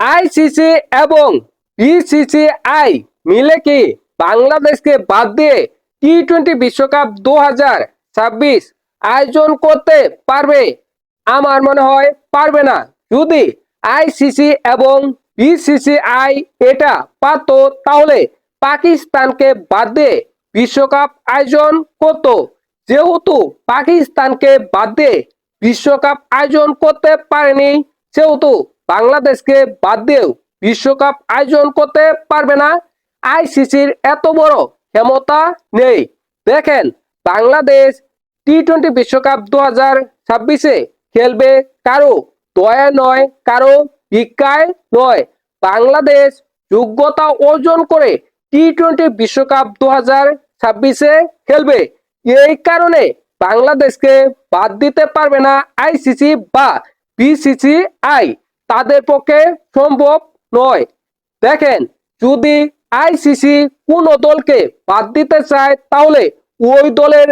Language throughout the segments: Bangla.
আইসিসি এবং বিসিসিআই মিলে কি বাংলাদেশকে বাদ দিয়ে টি টোয়েন্টি বিশ্বকাপ দু হাজার ছাব্বিশ আয়োজন করতে পারবে? আমার মনে হয় পারবে না। যদি আইসিসি এবং বিসিসিআই এটা পারত, তাহলে পাকিস্তানকে বাদ দিয়ে বিশ্বকাপ আয়োজন করত। যেহেতু পাকিস্তানকে বাদ দিয়ে বিশ্বকাপ আয়োজন করতে পারেনি, সেহেতু বাংলাদেশকে বাদ দিয়েও বিশ্বকাপ আয়োজন করতে পারবে না। আইসিসির এত বড় ক্ষমতা নেই। দেখেন, বাংলাদেশ টি টোয়েন্টি বিশ্বকাপ দু হাজার ছাব্বিশে খেলবে কারও দয়া নয়, কারও ভিক্ষায় নয়। বাংলাদেশ যোগ্যতা অর্জন করে টি টোয়েন্টি বিশ্বকাপ দু হাজার ছাব্বিশে খেলবে। এই কারণে বাংলাদেশকে বাদ দিতে পারবে না আইসিসি বা বিসিসিআই। তাদের পক্ষে সম্ভব নয়। দেখেন, যদি আইসিসি কোনো দলকে বাদ দিতে চায়, তাহলে ওই দলের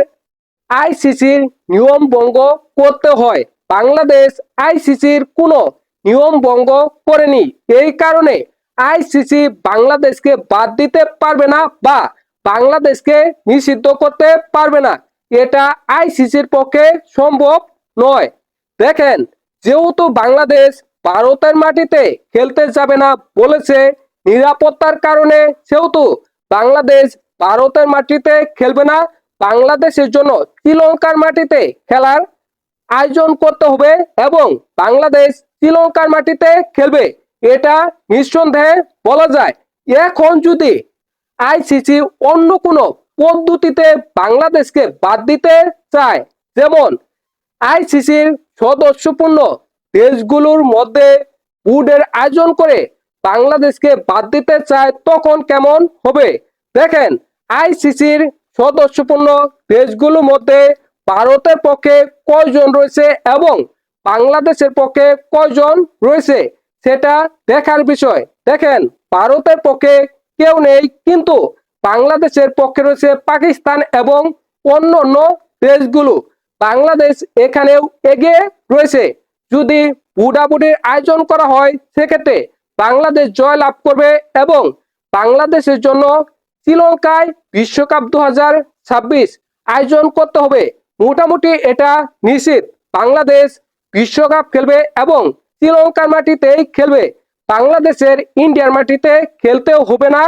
আইসিসির নিয়ম ভঙ্গ করতে হয়। বাংলাদেশ আইসিসির কোনো নিয়ম ভঙ্গ করেনি। এই কারণে আইসিসি বাংলাদেশকে বাদ দিতে পারবে না বা বাংলাদেশকে নিষিদ্ধ করতে পারবে না। এটা আইসিসির পক্ষে সম্ভব নয়। দেখেন, যেহেতু বাংলাদেশ ভারতের মাটিতে খেলতে যাবে না বলেছে। নিরাপত্তার কারণে সেহেতু বাংলাদেশ ভারতের মাটিতে খেলবে না। বাংলাদেশের জন্য শ্রীলঙ্কার মাটিতে খেলার আয়োজন করতে হবে এবং বাংলাদেশ শ্রীলঙ্কার মাটিতে খেলবে। এটা নিঃসন্দেহে বলা যায়। এখন যদি আইসিসি অন্য কোনো পদ্ধতিতে বাংলাদেশকে বাদ দিতে চায়, যেমন আইসিসির সদস্যপূর্ণ দেশগুলোর মধ্যে বুডের আয়োজন করে বাংলাদেশকে বাদ দিতে চায় তখন কেমন হবে? দেখেন, আইসিসির সদস্যপূর্ণ দেশগুলোর মধ্যে ভারতের পক্ষে কয়জন রয়েছে এবং বাংলাদেশের পক্ষে কয়জন রয়েছে সেটা দেখার বিষয়। দেখেন, ভারতের পক্ষে কেউ নেই, কিন্তু বাংলাদেশের পক্ষে রয়েছে পাকিস্তান এবং অন্য অন্য দেশগুলো। বাংলাদেশ এখানেও এগিয়ে রয়েছে। যদি বুডাবুডির আয়োজন করা হয়, সেক্ষেত্রে বাংলাদেশ জয় লাভ করবে এবং বাংলাদেশের জন্য শ্রীলঙ্কায় বিশ্বকাপ দু হাজার ছাব্বিশ আয়োজন করতে হবে। মোটামুটি এটা নিশ্চিত। বাংলাদেশ বিশ্বকাপ খেলবে এবং শ্রীলঙ্কার মাটিতেই খেলবে। বাংলাদেশের ইন্ডিয়ার মাটিতে খেলতেও হবে না।